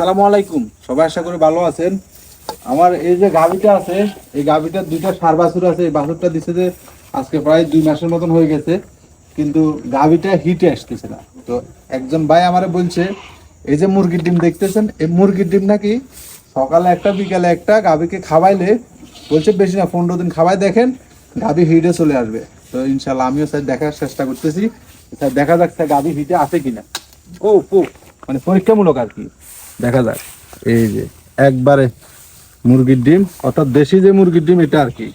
আসসালামু আলাইকুম। সবাই আশা করি ভালো আছেন। আমার এই যে গাভিটা আছে, এই গাভিটার দুইটা সার বাছুর আছে। এই বাছুরটা দিছে যে আজকে প্রায় দুই মাসের মতন হয়ে গেছে, কিন্তু গাভিটা হিটে আসতেছে না। তো একজন ভাই আমারে বলছে, এই যে মুরগির ডিম দেখতেছেন, এই মুরগির ডিম নাকি সকালে একটা, বিকালে একটা গাভিকে খাওয়াইলে, বলছে, বেশি না, পনেরো দিন খাওয়াই দেখেন, গাভি হিটে চলে আসবে। তো ইনশাল্লাহ আমিও স্যার দেখার চেষ্টা করতেছি। স্যার দেখা যাক, স্যার গাভি হিটে আছে কিনা। ও মানে পরীক্ষামূলক আর কি। দেখা যাক। এই যে, একবারে মুরগির ডিম, অর্থাৎ দেশি যে মুরগির ডিম, এটা আর কি।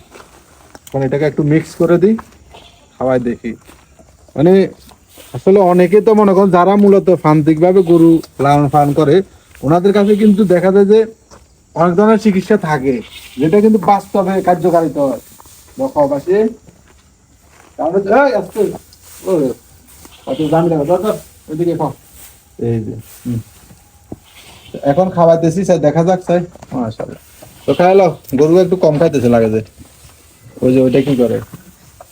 এখন এটাকে একটু মিক্স করে দিই, খাওয়াই দেখি। মানে আসলে অনেকে তো মনে করেন, যারা মূলত ভাবে গরু লালন পালন করে, ওনাদের কাছে কিন্তু দেখা যায় যে অনেক ধরনের চিকিৎসা থাকে, যেটা কিন্তু বাস্তবে কার্যকারিতা হয়। তাহলে এই যে। এখন খাওয়াইতেছি স্যার দেখা যাক স্যার। মাশাআল্লাহ। তো খাইলো গরু একটু কম খাইতেছে লাগে যে। ওই যে ওইটা কি করে?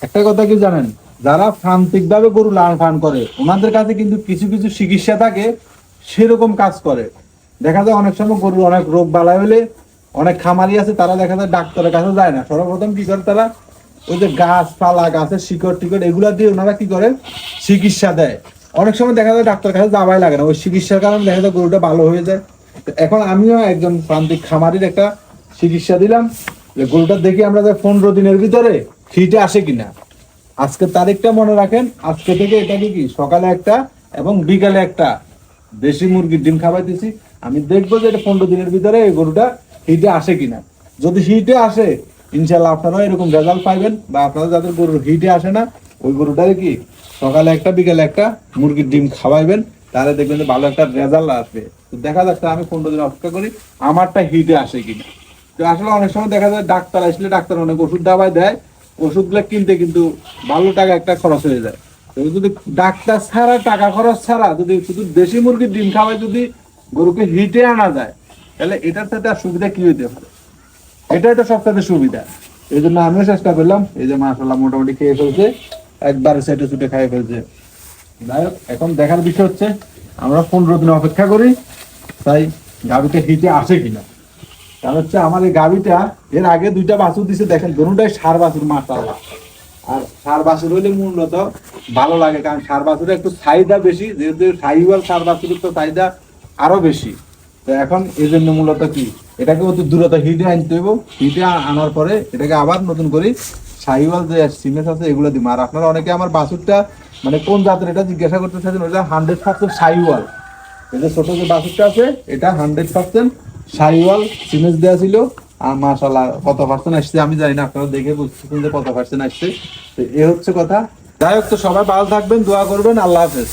একটা কথা কি জানেন? যারা প্রান্তিক ভাবে গরু লালন ফান করে ওনাদের কাছে কিন্তু কিছু কিছু চিকিৎসা থাকে সেরকম কাজ করে। দেখা যায় অনেক সময় গরুর অনেক রোগ বালাই হলে অনেক খামারি আছে তারা দেখা যায় ডাক্তারের কাছে যায় না। সর্বপ্রথম কি করে তারা? ওই যে গাছপালা গাছের শিকড় টিকড় এগুলা দিয়ে ওনারা কি করে? চিকিৎসা দেয়। অনেক সময় দেখা যায় ডাক্তার কাছে যাওয়াই লাগে না। ওই চিকিৎসার কারণে দেখা যায় গরুটা ভালো হয়ে যায়। এখন আমিও একজন প্রান্তিক খামারির একটা চিকিৎসা দিলাম। যে গরুটা দেখি আমরা যে পনেরো দিনের ভিতরে ফিটে আসে কিনা। আজকের তারিখটা মনে রাখেন, আজকে থেকে এটাকে কি সকালে একটা এবং বিকালে একটা দেশি মুরগির ডিম খাওয়াইতেছি। আমি দেখব যে এটা পনেরো দিনের ভিতরে এই গরুটা হিটে আসে কিনা। যদি হিটে আসে ইনশাল্লাহ আপনারাও এরকম রেজাল্ট পাইবেন বা আপনারা যাদের গরুর হিটে আসে না, ওই গরুটারে কি সকালে একটা, বিকালে একটা মুরগির ডিম খাওয়াইবেন। তাহলে দেখবেন যে ভালো একটা রেজাল্ট আসবে। তো দেখা যাচ্ছে আমি পনেরো দিন অপেক্ষা করি আমারটা হিটে আসে কিনা। তো আসলে অনেক সময় দেখা যায় ডাক্তার আসলে ডাক্তার অনেক ওষুধ দাবাই দেয় ওষুধগুলো কিনতে কিন্তু ভালো টাকা একটা খরচ হয়ে যায়। যদি ডাক্তার ছাড়া টাকা খরচ ছাড়া যদি শুধু দেশি মুরগির ডিম খাওয়ায় যদি গরুকে হিটে আনা যায় তাহলে এটার সাথে আর সুবিধা কি হইতে পারে? এটাই তো সবচেয়ে সুবিধা। এই জন্য আমিও চেষ্টা করলাম এই যে মাসাল্লাহ মোটামুটি খেয়ে ফেলছে একবার সেটে ছুটে খাই ফেলছে। যাই হোক, এখন দেখার বিষয় হচ্ছে আমরা পনেরো দিন অপেক্ষা করি, তাই গাভিটা হিটে আসে কিনা। কারণ হচ্ছে আমার এই গাভিটা, এর আগে দুইটা বাছুর দিছে, দেখেন, দুটাই সার বাছুর, মাশাআল্লাহ। আর সার বাছুর হইলে মূলত ভালো লাগে, কারণ সার বাছুরের একটু চাহিদা বেশি, যেহেতু সাইওয়াল সার বাছুরের তো চাহিদা আরও বেশি। তো এখন এই জন্য মূলত কি, এটাকে অতি দূরতা হিটে আনতে হইব। হিটে আনার পরে এটাকে আবার নতুন করে সাইওয়াল যে সিমেন্ট আছে, এগুলো দিব। আর আপনারা অনেকে আমার বাছুরটা মানে কোন জাতের এটা জিজ্ঞাসা করতে চাইছেন ওটা হান্ড্রেড পার্সেন্ট সাইওয়াল। যে ছোট যে বাছুরটা আছে, এটা হান্ড্রেড পার্সেন্ট সাইওয়াল সিমেন্ট দেওয়া ছিল। আর মাশাল্লাহ কত পার্সেন্ট আসছে আমি জানি না, আপনারা দেখে বুঝতেছেন যে কত পার্সেন্ট আসছে। তো এ হচ্ছে কথা। যাই হোক, তো সবাই ভালো থাকবেন, দোয়া করবেন, আল্লাহ হাফেজ।